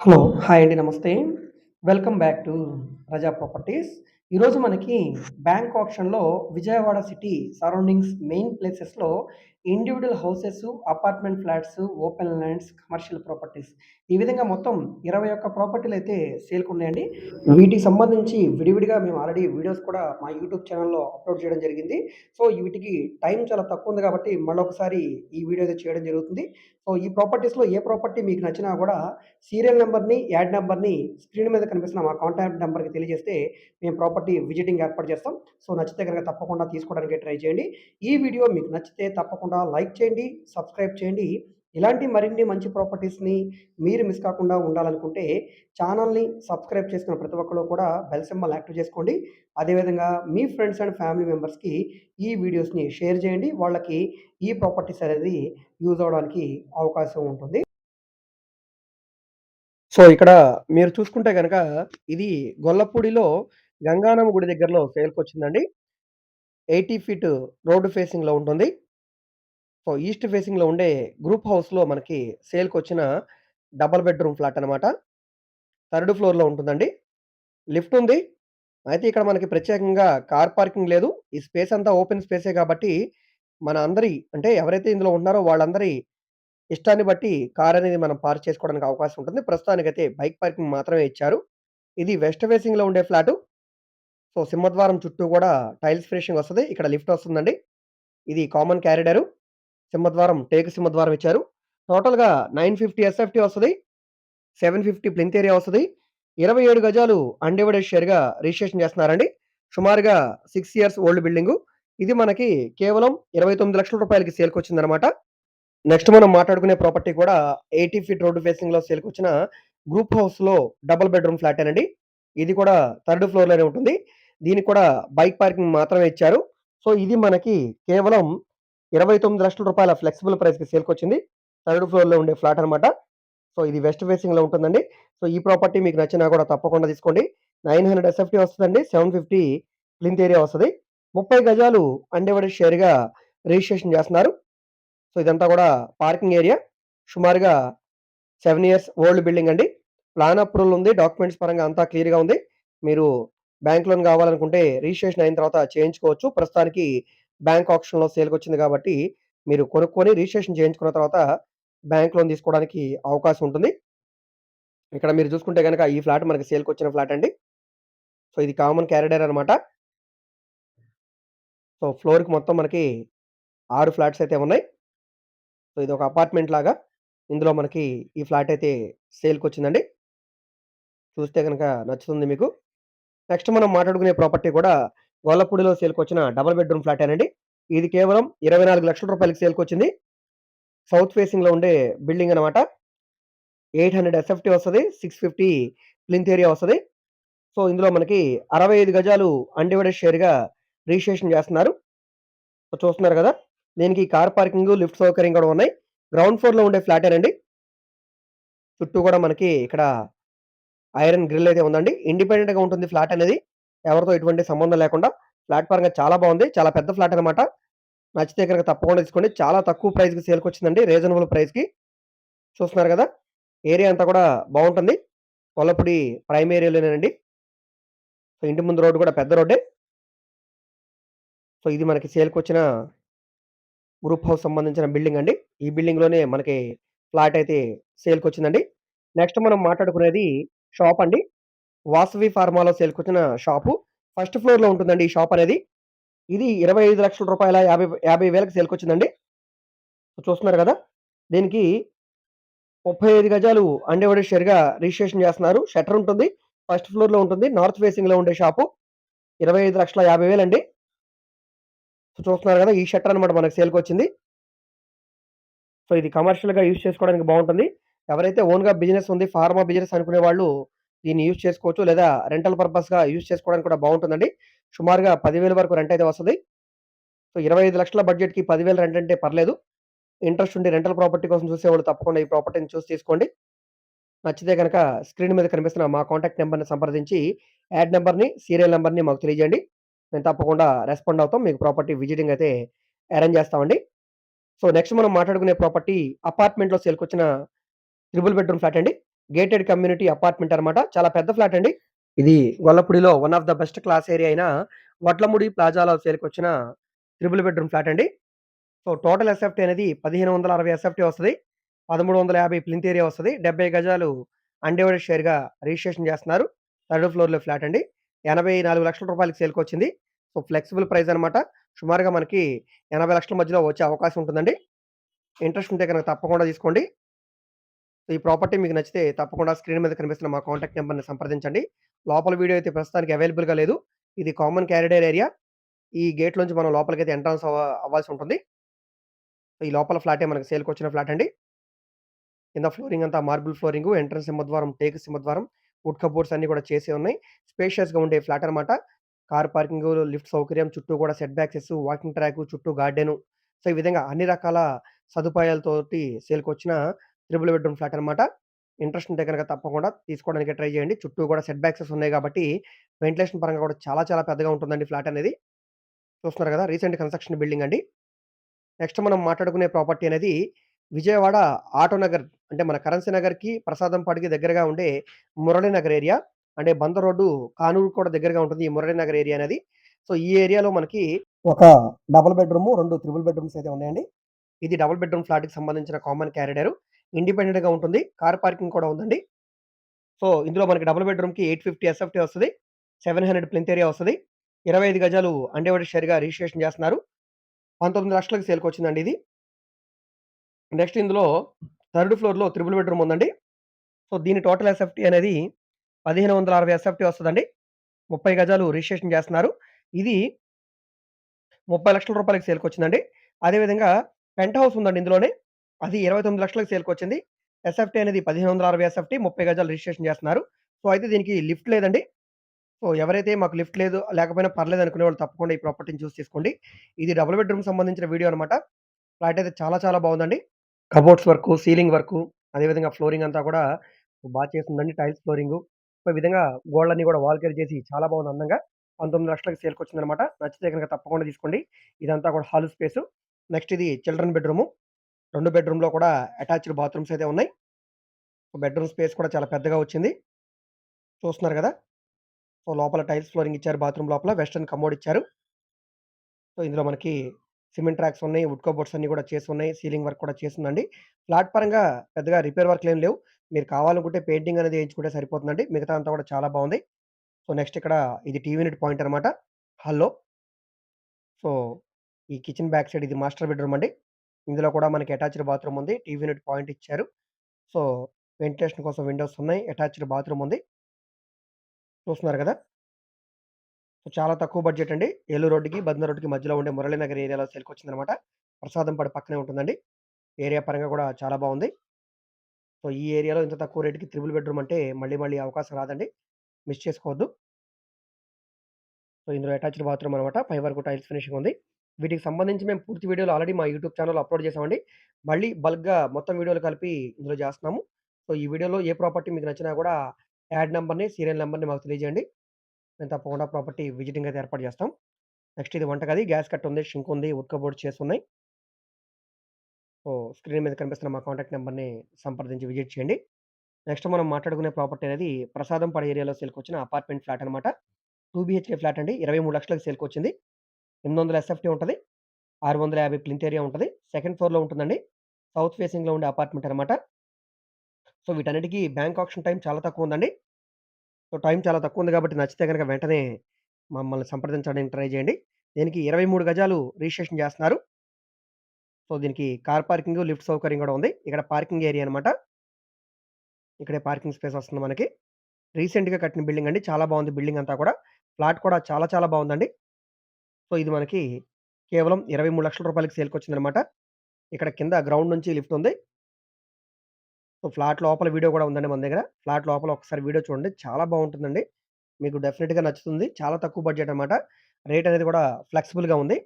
Hello. Hi అండి. నమస్తే. Welcome back to Raza properties. ఈరోజు మనకి బ్యాంక్ ఆప్షన్‌లో విజయవాడ సిటీ సరౌండింగ్స్ మెయిన్ ప్లేసెస్‌లో individual houses, apartment flats, open lands, commercial properties ఈ విధంగా మొత్తం ఇరవై ఒక్క ప్రాపర్టీలు అయితే సేల్కి ఉన్నాయండి వీటికి సంబంధించి విడివిడిగా మేము ఆల్రెడీ వీడియోస్ కూడా మా యూట్యూబ్ ఛానల్లో అప్‌లోడ్ చేయడం జరిగింది. సో, వీటికి టైం చాలా తక్కువ ఉంది కాబట్టి మళ్ళొకసారి ఈ వీడియో అయితే చేయడం జరుగుతుంది. సో, ఈ ప్రాపర్టీస్‌లో ఏ ప్రాపర్టీ మీకు నచ్చినా కూడా సీరియల్ నెంబర్ని యాడ్ నెంబర్ని స్క్రీన్ మీద కనిపిస్తున్న మా కాంటాక్ట్ నెంబర్కి తెలియజేస్తే మేము ప్రాపర్టీ విజిటింగ్ ఏర్పాటు చేస్తాం. సో, నచ్చితే గనక తప్పకుండా తీసుకోవడానికి ట్రై చేయండి. ఈ వీడియో మీకు నచ్చితే తప్పకుండా లైక్ చేయండి, సబ్స్క్రైబ్ చేయండి. ఇలాంటి మరిన్ని మంచి ప్రాపర్టీస్‌ని మీరు మిస్ కాకుండా ఉండాలనుకుంటే ఛానల్ని సబ్స్క్రైబ్ చేసుకున్న ప్రతి ఒక్కరు కూడా బెల్ సింబల్ యాక్టివ్ చేసుకోండి. అదేవిధంగా మీ ఫ్రెండ్స్ అండ్ ఫ్యామిలీ మెంబర్స్‌కి ఈ వీడియోస్‌ని షేర్ చేయండి. వాళ్ళకి ఈ ప్రాపర్టీస్ అనేది యూజ్ అవ్వడానికి అవకాశం ఉంటుంది. సో, ఇక్కడ మీరు చూసుకుంటే కనుక ఇది గొల్లపూడిలో గంగానమ్మ గుడి దగ్గరలో సేల్‌కొచ్చిందండి. 80 ఫీట్ రోడ్డు ఫేసింగ్‌లో ఉంటుంది. సో, ఈస్ట్ ఫేసింగ్‌లో ఉండే గ్రూప్ హౌస్‌లో మనకి సేల్కి వచ్చిన డబుల్ బెడ్‌రూమ్ ఫ్లాట్ అనమాట. థర్డ్ ఫ్లోర్‌లో ఉంటుందండి. లిఫ్ట్ ఉంది. అయితే ఇక్కడ మనకి ప్రత్యేకంగా కార్ పార్కింగ్ లేదు. ఈ స్పేస్ అంతా ఓపెన్ స్పేసే కాబట్టి మన అందరి అంటే ఎవరైతే ఇందులో ఉంటున్నారో వాళ్ళందరి ఇష్టాన్ని బట్టి కార్ అనేది మనం పార్క్ చేసుకోవడానికి అవకాశం ఉంటుంది. ప్రస్తుతానికైతే బైక్ పార్కింగ్ మాత్రమే ఇచ్చారు. ఇది వెస్ట్ ఫేసింగ్‌లో ఉండే ఫ్లాటు. సో, సింహద్వారం చుట్టూ కూడా టైల్స్ ఫినిషింగ్ వస్తది. ఇక్కడ లిఫ్ట్ వస్తుందండి. ఇది కామన్ కారిడారు. సింహద్వారం టేకు సింహద్వారం ఇచ్చారు. టోటల్‌గా 950 ఎస్ఎఫ్టీ వస్తది. 750 ప్లింత్ ఏరియా వస్తది. 27 గజాలు అన్‌డివైడెడ్ షేర్‌గా రిజిస్ట్రేషన్ చేస్తున్నారండి. సుమారుగా సిక్స్ ఇయర్స్ ఓల్డ్ బిల్డింగు. ఇది మనకి కేవలం ఇరవై తొమ్మిది లక్షల రూపాయలకి సేల్కి వచ్చిందనమాట నెక్స్ట్ మనం మాట్లాడుకునే ప్రాపర్టీ కూడా 80 ఫీట్ రోడ్డు ఫేసింగ్‌లో సేల్‌కొచ్చిన గ్రూప్ హౌస్‌లో డబుల్ బెడ్‌రూమ్ ఫ్లాట్ అండి ఇది కూడా థర్డ్ ఫ్లోర్‌లోనే ఉంటుంది. దీనికి కూడా బైక్ పార్కింగ్ మాత్రమే ఇచ్చారు. సో, ఇది మనకి కేవలం ఇరవై తొమ్మిది లక్షల రూపాయల ఫ్లెక్సిబుల్ ప్రైస్‌కి సేల్కి వచ్చింది థర్డ్ ఫ్లోర్‌లో ఉండే ఫ్లాట్ అనమాట. సో, ఇది వెస్ట్ ఫేసింగ్‌లో ఉంటుందండి. సో, ఈ ప్రాపర్టీ మీకు నచ్చినా కూడా తప్పకుండా తీసుకోండి. 900 ఎస్ఎఫ్టీ వస్తదండి. 750 ప్లింత్ ఏరియా వస్తుంది ముప్పై గజాలు అన్‌డివైడెడ్ షేర్‌గా రిజిస్ట్రేషన్ చేస్తున్నారు. సో, ఇదంతా కూడా పార్కింగ్ ఏరియా. సుమారుగా సెవెన్ ఇయర్స్ ఓల్డ్ బిల్డింగ్ అండి. ప్లాన్ అప్రూవల్ ఉంది. డాక్యుమెంట్స్ పరంగా అంతా క్లియర్‌గా ఉంది. మీరు బ్యాంక్ లోన్ కావాలనుకుంటే రిజిస్ట్రేషన్ అయిన తర్వాత చేయించుకోవచ్చు. ప్రస్తుతానికి బ్యాంక్ ఆప్షన్‌లో సేల్‌కొచ్చింది కాబట్టి మీరు కొనుక్కొని రిజిస్ట్రేషన్ చేయించుకున్న తర్వాత బ్యాంక్ లోన్ తీసుకోవడానికి అవకాశం ఉంటుంది. ఇక్కడ మీరు చూసుకుంటే కనుక ఈ ఫ్లాట్ మనకి సేల్‌కొచ్చిన ఫ్లాట్ అండి. సో, ఇది కామన్ క్యారిడర్ అనమాట. సో, ఫ్లోర్‌కి మొత్తం మనకి ఆరు ఫ్లాట్స్ అయితే ఉన్నాయి. సో, ఇది ఒక అపార్ట్మెంట్ లాగా. ఇందులో మనకి ఈ ఫ్లాట్ అయితే సేల్‌కొచ్చిందండి. చూస్తే కనుక నచ్చుతుంది మీకు. నెక్స్ట్ మనం మాట్లాడుకునే ప్రాపర్టీ కూడా గొల్లపూడిలో సేల్‌కొచ్చిన డబుల్ బెడ్‌రూమ్ ఫ్లాట్ అండి ఇది కేవలం రూ. 24,00,000 సేల్‌కొచ్చింది. సౌత్ ఫేసింగ్‌లో ఉండే బిల్డింగ్ అనమాట. 800 ఎస్ఎఫ్టీ వస్తది. 650 ప్లింత్ ఏరియా వస్తుంది సో, ఇందులో మనకి 65 గజాలు అన్‌డివైడెడ్ షేర్‌గా రిజిస్ట్రేషన్ చేస్తున్నారు. చూస్తున్నారు కదా! దీనికి కార్ పార్కింగ్ లిఫ్ట్ సౌకర్యం కూడా ఉన్నాయి. గ్రౌండ్ ఫ్లోర్‌లో ఉండే ఫ్లాటేనండి. చుట్టూ కూడా మనకి ఇక్కడ ఐరన్ గ్రిల్ అయితే ఉందండి. ఇండిపెండెంట్‌గా ఉంటుంది ఫ్లాట్ అనేది. ఎవరితో ఎటువంటి సంబంధం లేకుండా. ఫ్లాట్ పరంగా చాలా బాగుంది. చాలా పెద్ద ఫ్లాట్ అనమాట. నచ్చితే గనక తప్పకుండా తీసుకోండి. చాలా తక్కువ ప్రైస్‌కి సేల్‌కొచ్చిందండి. రీజనబుల్ ప్రైస్‌కి. చూస్తున్నారు కదా! ఏరియా అంతా కూడా బాగుంటుంది. పొలపుడి ప్రైమ్ ఏరియాలోనేనండి. సో, ఇంటి ముందు రోడ్డు కూడా పెద్ద రోడ్డే. సో, ఇది మనకి సేల్కి వచ్చిన గ్రూప్ హౌస్ సంబంధించిన బిల్డింగ్ అండి. ఈ బిల్డింగ్‌లోనే మనకి ఫ్లాట్ అయితే సేల్కి వచ్చిందండి నెక్స్ట్ మనం మాట్లాడుకునేది షాప్ అండి. వాసవి ఫార్మాలో సేల్‌కొచ్చిన షాపు. ఫస్ట్ ఫ్లోర్‌లో ఉంటుందండి ఈ షాప్ అనేది. ఇది ఇరవై ఐదు లక్షల రూపాయల యాభై యాభై వేలకు సేల్‌కొచ్చిందండి. చూస్తున్నారు కదా! దీనికి 35 గజాలు అన్‌డివైడెడ్ షేర్‌గా రిజిస్ట్రేషన్ చేస్తున్నారు. షట్టర్ ఉంటుంది. ఫస్ట్ ఫ్లోర్‌లో ఉంటుంది. నార్త్ ఫేసింగ్‌లో ఉండే షాపు. 25,50,000 అండి. చూస్తున్నారు కదా! ఈ షట్టర్ అనమాట మనకు సేల్‌కొచ్చింది. సో, ఇది కమర్షియల్‌గా యూజ్ చేసుకోవడానికి బాగుంటుంది. ఎవరైతే ఓన్‌గా బిజినెస్ ఉంది, ఫార్మా బిజినెస్ అనుకునే వాళ్ళు దీన్ని యూజ్ చేసుకోవచ్చు. లేదా రెంటల్ పర్పస్‌గా యూజ్ చేసుకోవడానికి కూడా బాగుంటుందండి. సుమారుగా పదివేల వరకు రెంట్ అయితే వస్తుంది సో, ఇరవై ఐదు లక్షల బడ్జెట్‌కి పదివేల రెంట్ అంటే పర్లేదు. ఇంట్రెస్ట్ ఉండి రెంటల్ ప్రాపర్టీ కోసం చూసేవాళ్ళు తప్పకుండా ఈ ప్రాపర్టీని చూసి తీసుకోండి. నచ్చితే కనుక స్క్రీన్ మీద కనిపిస్తున్న మా కాంటాక్ట్ నెంబర్ని సంప్రదించి యాడ్ నెంబర్ని సీరియల్ నెంబర్ని మాకు తెలియజేయండి. మేము తప్పకుండా రెస్పాండ్ అవుతాం. మీకు ప్రాపర్టీ విజిటింగ్ అయితే అరేంజ్ చేస్తామండి. సో, నెక్స్ట్ మనం మాట్లాడుకునే ప్రాపర్టీ అపార్ట్మెంట్‌లో సేల్‌కొచ్చిన త్రిబుల్ బెడ్‌రూమ్ ఫ్లాట్ అండి. గేటెడ్ కమ్యూనిటీ అపార్ట్మెంట్ అనమాట. చాలా పెద్ద ఫ్లాట్ అండి. ఇది గొల్లపూడిలో one of the best class area అయిన వడ్లముడి ప్లాజాలో సేల్‌కొచ్చిన త్రిబుల్ బెడ్‌రూమ్ ఫ్లాట్ అండి. సో, టోటల్ ఎస్ఎఫ్‌టీ అనేది 1560 ఎస్ఎఫ్‌టీ వస్తది. 1350 ప్లింత్ ఏరియా వస్తుంది డెబ్బై గజాలు అన్‌డివైడెడ్ షేర్‌గా రిజిస్ట్రేషన్ చేస్తున్నారు. థర్డ్ ఫ్లోర్‌లో ఫ్లాట్ అండి. 84,00,000 రూపాయలకి సేల్‌కొచ్చింది. సో, ఫ్లెక్సిబుల్ ప్రైస్ అనమాట. సుమారుగా మనకి ఎనభై లక్షల మధ్యలో వచ్చే అవకాశం ఉంటుందండి. ఇంట్రెస్ట్ ఉంటే కనుక తప్పకుండా తీసుకోండి. ఈ ప్రాపర్టీ మీకు నచ్చితే తప్పకుండా స్క్రీన్ మీద కనిపిస్తున్న మా కాంటాక్ట్ నెంబర్ని సంప్రదించండి. లోపల వీడియో అయితే ప్రస్తుతానికి అవైలబుల్‌గా లేదు. ఇది కామన్ క్యారిడర్ ఏరియా. ఈ గేట్‌లోంచి మనం లోపలికి అయితే ఎంట్రన్స్ అవ్వాల్సి ఉంటుంది. ఈ లోపల ఫ్లాటే మనకు సేల్‌కొచ్చిన ఫ్లాట్ అండి. కింద ఫ్లోరింగ్ అంతా మార్బుల్ ఫ్లోరింగు, ఎంట్రన్స్ సింహద్వారం, టేక్ సింహద్వారం, వుడ్ కబోర్డ్స్ అన్నీ కూడా చేసే ఉన్నాయి. స్పేషియస్‌గా ఉండే ఫ్లాట్ అనమాట. కార్ పార్కింగ్ లిఫ్ట్ సౌకర్యం, చుట్టూ కూడా సెట్ బ్యాక్సెస్, వాకింగ్ ట్రాక్ చుట్టూ గార్డెను. సో, ఈ విధంగా అన్ని రకాల సదుపాయాలతోటి సేల్‌కొచ్చిన త్రిబుల్ బెడ్‌రూమ్ ఫ్లాట్ అనమాట. ఇంట్రెస్ట్ ఉంటే కనుక తప్పకుండా తీసుకోవడానికి ట్రై చేయండి. చుట్టూ కూడా సెట్ బ్యాక్సెస్ ఉన్నాయి కాబట్టి వెంటిలేషన్ పరంగా కూడా చాలా చాలా పెద్దగా ఉంటుందండి ఫ్లాట్ అనేది. చూస్తున్నారు కదా! రీసెంట్ కన్‌స్ట్రక్షన్ బిల్డింగ్ అండి. నెక్స్ట్ మనం మాట్లాడుకునే ప్రాపర్టీ అనేది విజయవాడ ఆటోనగర్ అంటే మన కరెన్సీ నగర్‌కి, ప్రసాదంపాటికి దగ్గరగా ఉండే మురళీనగర్ ఏరియా. అంటే బందర్ రోడ్డు కానూరు కూడా దగ్గరగా ఉంటుంది ఈ మురళీనగర్ ఏరియా అనేది. సో, ఈ ఏరియాలో మనకి ఒక డబుల్ బెడ్రూమ్ రెండు త్రిబుల్ బెడ్‌రూమ్స్ అయితే ఉన్నాయండి. ఇది డబుల్ బెడ్‌రూమ్ ఫ్లాట్‌కి సంబంధించిన కామన్ కారిడారు. ఇండిపెండెంట్‌గా ఉంటుంది. కార్ పార్కింగ్ కూడా ఉందండి. సో, ఇందులో మనకి డబుల్ బెడ్‌రూమ్‌కి 850 ఎస్ఎఫ్‌టీ వస్తుంది సెవెన్ హండ్రెడ్ ప్లింత్ ఏరియా వస్తది. 25 గజాలు అండేవాడి షేర్‌గా రిజిస్ట్రేషన్ చేస్తున్నారు. పంతొమ్మిది లక్షలకు సేల్కి వచ్చిందండి ఇది. నెక్స్ట్ ఇందులో థర్డ్ ఫ్లోర్‌లో త్రిబుల్ బెడ్‌రూమ్ ఉందండి. సో, దీని టోటల్ ఎస్ఎఫ్‌టీ అనేది 1560 ఎస్ఎఫ్‌టీ వస్తుందండి ముప్పై గజాలు రిజిస్ట్రేషన్ చేస్తున్నారు. ఇది ముప్పై లక్షల రూపాయలకి సేల్‌కొచ్చిందండి. అదే విధంగా పెంట్ హౌస్ ఉందండి ఇందులోనే. అది 29,00,000కి సేల్‌కొచ్చింది. ఎస్ఎఫ్‌టీ అనేది 1560 ఎస్ఎఫ్‌టీ 30 గజాలు రిజిస్ట్రేషన్ చేస్తున్నారు. సో, అయితే దీనికి లిఫ్ట్ లేదండి. సో, ఎవరైతే మాకు లిఫ్ట్ లేదు, లేకపోయినా పర్లేదు అనుకునే వాళ్ళు తప్పకుండా ఈ ప్రాపర్టీని చూసి తీసుకోండి. ఇది డబుల్ బెడ్రూమ్ సంబంధించిన వీడియో అనమాట. ఫ్లాట్ అయితే చాలా చాలా బాగుందండి. కబోర్డ్స్ వర్క్ సీలింగ్ వర్క్ అదే విధంగా ఫ్లోరింగ్ అంతా కూడా బాగా చేస్తుందండి టైల్స్ ఫ్లోరింగ్ సో, ఈ విధంగా గోడలన్నీ కూడా వాల్ కేర్ చేసి చాలా బాగుంది అందంగా. పంతొమ్మిది లక్షలకు సేల్కి వచ్చిందనమాట నచ్చితే కనుక తప్పకుండా తీసుకోండి. ఇదంతా కూడా హాల్ స్పేసు. నెక్స్ట్ ఇది చిల్డ్రన్ బెడ్‌రూము. రెండు బెడ్‌రూమ్‌లో కూడా అటాచ్డ్ బాత్రూమ్స్ అయితే ఉన్నాయి. బెడ్‌రూమ్ స్పేస్ కూడా చాలా పెద్దగా వచ్చింది. చూస్తున్నారు కదా సో, లోపల టైల్స్ ఫ్లోరింగ్ ఇచ్చారు బాత్రూమ్ లోపల. వెస్టర్న్ కమోడ్ ఇచ్చారు. సో, ఇందులో మనకి సిమెంట్ ట్రాక్స్ ఉన్నాయి. వుడ్ కబోర్డ్స్ అన్నీ కూడా చేసి ఉన్నాయి సీలింగ్ వర్క్ కూడా చేసిందండి ఫ్లాట్ పరంగా పెద్దగా రిపేర్ వర్క్‌లేమి లేవు. మీరు కావాలనుకుంటే పెయింటింగ్ అనేది వేయించుకుంటే సరిపోతుందండి. మిగతా అంతా కూడా చాలా బాగుంది. సో, నెక్స్ట్ ఇక్కడ ఇది టీవీ యూనిట్ పాయింట్ అనమాట హాల్‌లో. సో, ఈ కిచెన్ బ్యాక్ సైడ్ ఇది మాస్టర్ బెడ్‌రూమ్ అండి. ఇందులో కూడా మనకి అటాచ్డ్ బాత్రూమ్ ఉంది. టీవీ యూనిట్ పాయింట్ ఇచ్చారు. సో, వెంటిలేషన్ కోసం విండోస్ ఉన్నాయి. అటాచ్డ్ బాత్రూమ్ ఉంది. చూస్తున్నారు కదా సో, చాలా తక్కువ బడ్జెట్ అండి. ఏలూరు రోడ్డుకి, బద్న రోడ్డుకి మధ్యలో ఉండే మురళీనగర్ ఏరియాలో సేల్‌కొచ్చిందనమాట. ప్రసాదంపాడు పక్కనే ఉంటుందండి. ఏరియా పరంగా కూడా చాలా బాగుంది. సో, ఈ ఏరియాలో ఇంత తక్కువ రేట్‌కి త్రిబుల్ బెడ్‌రూమ్ అంటే మళ్ళీ మళ్ళీ అవకాశం రాదండి. మిస్ చేసుకోవద్దు. సో, ఇందులో అటాచ్డ్ బాత్రూమ్ అనమాట. పై వరకు టైల్స్ ఫినిషింగ్ ఉంది. వీటికి సంబంధించి మేము పూర్తి వీడియోలు ఆల్రెడీ మా యూట్యూబ్ ఛానల్ అప్‌లోడ్ చేసామండి. మళ్ళీ బల్క్‌గా మొత్తం వీడియోలు కలిపి ఇందులో చేస్తున్నాము. సో, ఈ వీడియోలో ఏ ప్రాపర్టీ మీకు నచ్చినా కూడా యాడ్ నెంబర్ని సీరియల్ నెంబర్ని మాకు తెలియజేయండి. మేము తప్పకుండా ప్రాపర్టీ విజిటింగ్ అయితే ఏర్పాటు చేస్తాం. నెక్స్ట్ ఇది వంటగది. గ్యాస్ కట్ ఉంది, షింక్ ఉంది, ఉడకబోర్డ్ చేసి ఉన్నాయి సో, స్క్రీన్ మీద కనిపిస్తున్న మా కాంటాక్ట్ నెంబర్ని సంప్రదించి విజిట్ చేయండి. నెక్స్ట్ మనం మాట్లాడుకునే ప్రాపర్టీ అనేది ప్రసాదం పడ ఏరియాలో సేల్‌కొచ్చిన అపార్ట్మెంట్ ఫ్లాట్ అనమాట. టూ బీహెచ్‌కే ఫ్లాట్ అండి. 23,00,000కి ఎనిమిది వందల ఎస్ఎఫ్‌టీ ఉంటుంది ఆరు వందల యాభై ప్లింత్ ఏరియా ఉంటుంది సెకండ్ ఫ్లోర్‌లో ఉంటుందండి. సౌత్ ఫేసింగ్‌లో ఉండే అపార్ట్మెంట్ అనమాట. సో, వీటన్నిటికీ బ్యాంక్ ఆప్షన్ టైం చాలా తక్కువ ఉందండి. సో, టైం చాలా తక్కువ ఉంది కాబట్టి నచ్చితే కనుక వెంటనే మమ్మల్ని సంప్రదించడానికి ట్రై చేయండి. దీనికి 23 గజాలు రిజిస్ట్రేషన్ చేస్తున్నారు. సో, దీనికి కార్ పార్కింగ్ లిఫ్ట్ సౌకర్యం కూడా ఉంది. ఇక్కడ పార్కింగ్ ఏరియా అనమాట. ఇక్కడే పార్కింగ్ స్పేస్ వస్తుంది మనకి. రీసెంట్‌గా కట్టిన బిల్డింగ్ అండి. చాలా బాగుంది బిల్డింగ్ అంతా కూడా. ఫ్లాట్ కూడా చాలా చాలా బాగుందండి. సో, ఇది మనకి కేవలం ఇరవై మూడు లక్షల రూపాయలకి సేల్కి వచ్చిందనమాట ఇక్కడ కింద గ్రౌండ్ నుంచి లిఫ్ట్ ఉంది. సో, ఫ్లాట్ లోపల వీడియో కూడా ఉందండి మన దగ్గర. ఫ్లాట్ లోపల ఒకసారి వీడియో చూడండి. చాలా బాగుంటుందండి. మీకు డెఫినెట్గా నచ్చుతుంది. చాలా తక్కువ బడ్జెట్ అనమాట. రేట్ అనేది కూడా ఫ్లెక్సిబుల్‌గా ఉంది.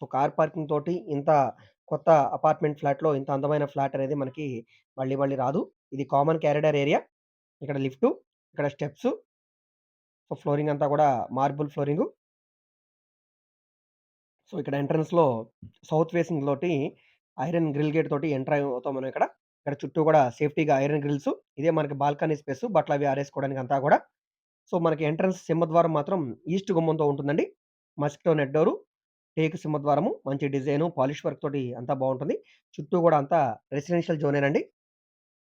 సో, కార్ పార్కింగ్ తోటి ఇంత కొత్త అపార్ట్మెంట్ ఫ్లాట్‌లో ఇంత అందమైన ఫ్లాట్ అనేది మనకి మళ్ళీ మళ్ళీ రాదు. ఇది కామన్ క్యారిడర్ ఏరియా. ఇక్కడ లిఫ్టు, ఇక్కడ స్టెప్స్ సో, ఫ్లోరింగ్ అంతా కూడా మార్బుల్ ఫ్లోరింగు. సో, ఇక్కడ ఎంట్రన్స్‌లో సౌత్ ఫేసింగ్ తోటి ఐరన్ గ్రిల్ గేట్ తోటి ఎంటర్ అవుతాం మనం ఇక్కడ. ఇక్కడ చుట్టూ కూడా సేఫ్టీగా ఐరన్ గ్రిల్స్. ఇదే మనకి బాల్కనీ స్పేస్ బట్టలు అవి ఆరేసుకోవడానికి అంతా కూడా సో, మనకి ఎంట్రన్స్ సింహద్వారం మాత్రం ఈస్ట్ గుమ్మంతో ఉంటుందండి. మస్కిటో నెట్ డోరు, టేక్ సింహద్వారము, మంచి డిజైను, పాలిష్ వర్క్ తోటి అంతా బాగుంటుంది చుట్టూ కూడా అంతా రెసిడెన్షియల్ జోనేనండి.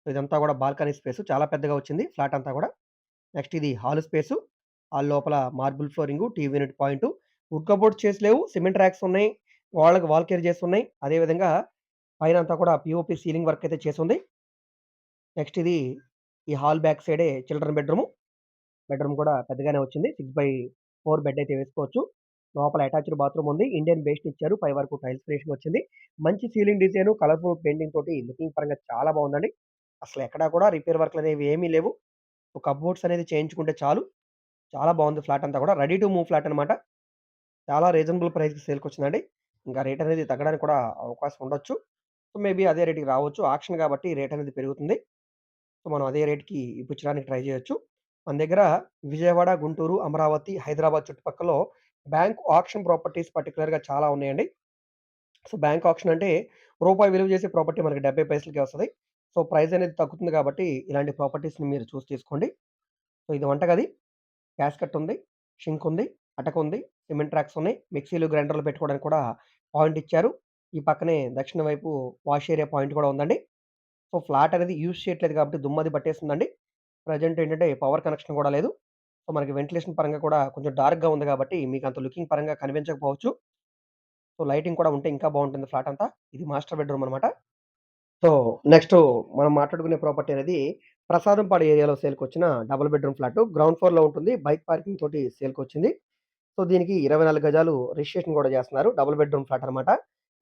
ఇదంతా కూడా బాల్కనీ స్పేస్ చాలా పెద్దగా వచ్చింది ఫ్లాట్ అంతా కూడా నెక్స్ట్ ఇది హాల్ స్పేసు. హాల్ లోపల marble flooring, TV unit point wood cupboards చేసి లేవు. సిమెంట్ ర్యాక్స్ ఉన్నాయి. వాళ్ళకి వాల్ కేర్ ఉన్నాయి. అదే విధంగా పైనంతా కూడా పిఓపి సీలింగ్ వర్క్ అయితే చేసుంది. నెక్స్ట్ ఇది ఈ హాల్ బ్యాక్ సైడే చిల్డ్రన్ బెడ్‌రూము. బెడ్‌రూమ్ కూడా పెద్దగానే వచ్చింది. 6/4 బెడ్ అయితే వేసుకోవచ్చు. లోపల అటాచ్డ్ బాత్రూమ్ ఉంది. ఇండియన్ బేస్డ్ ఇచ్చారు. పై వరకు టైల్స్ ఫినిషింగ్ వచ్చింది. మంచి సీలింగ్ డిజైన్ కలర్‌ఫుల్ పెయింటింగ్ తోటి లుకింగ్ పరంగా చాలా బాగుందండి అసలు ఎక్కడా కూడా రిపేర్ వర్క్‌లనేవి ఏమీ లేవు. కప్‌బోర్డ్స్ అనేది చేయించుకుంటే చాలు. చాలా బాగుంది ఫ్లాట్ అంతా కూడా. రెడీ టు మూవ్ ఫ్లాట్ అనమాట. చాలా రీజనబుల్ ప్రైస్‌కి సేల్కి వచ్చిందండి ఇంకా రేట్ అనేది తగ్గడానికి కూడా అవకాశం ఉండొచ్చు. సో, మేబీ అదే రేట్‌కి రావచ్చు. ఆక్షన్ కాబట్టి రేట్ అనేది పెరుగుతుంది. సో, మనం అదే రేట్‌కి ఇప్పించడానికి ట్రై చేయొచ్చు. మన దగ్గర విజయవాడ, గుంటూరు, అమరావతి, హైదరాబాద్ చుట్టుపక్కల బ్యాంక్ ఆక్షన్ ప్రాపర్టీస్ పర్టిక్యులర్‌గా చాలా ఉన్నాయండి. సో, బ్యాంక్ ఆక్షన్ అంటే రూపాయి విలువ చేసే ప్రాపర్టీ మనకి డెబ్బై పైసలకి వస్తుంది సో, ప్రైస్ అనేది తగ్గుతుంది కాబట్టి ఇలాంటి ప్రాపర్టీస్‌ని మీరు చూసి తీసుకోండి. సో, ఇది వంటగది. గ్యాస్‌కట్ ఉంది. షింక్ ఉంది. అటక ఉంది. సిమెంట్ ర్యాక్స్ ఉన్నాయి. మిక్సీలు, గ్రైండర్లు పెట్టుకోవడానికి కూడా పాయింట్ ఇచ్చారు. ఈ పక్కనే దక్షిణ వైపు వాష్ ఏరియా పాయింట్ కూడా ఉందండి. సో, ఫ్లాట్ అనేది యూజ్ చేయట్లేదు కాబట్టి దుమ్మది పట్టేస్తుందండి. ప్రెజెంట్ ఏంటంటే పవర్ కనెక్షన్ కూడా లేదు. సో, మనకి వెంటిలేషన్ పరంగా కూడా కొంచెం డార్క్‌గా ఉంది కాబట్టి మీకు అంత లుకింగ్ పరంగా కనిపించకపోవచ్చు. సో, లైటింగ్ కూడా ఉంటే ఇంకా బాగుంటుంది ఫ్లాట్ అంతా. ఇది మాస్టర్ బెడ్‌రూమ్ అనమాట. సో, నెక్స్ట్ మనం మాట్లాడుకునే ప్రాపర్టీ అనేది ప్రసాదంపాడు ఏరియాలో సేల్కి వచ్చిన డబుల్ బెడ్‌రూమ్ ఫ్లాట్ గ్రౌండ్ ఫ్లోర్‌లో ఉంటుంది. బైక్ పార్కింగ్ తోటి సేల్కి వచ్చింది సో, దీనికి 24 గజాలు రిజిస్ట్రేషన్ కూడా చేస్తున్నారు. డబుల్ బెడ్‌రూమ్ ఫ్లాట్ అనమాట.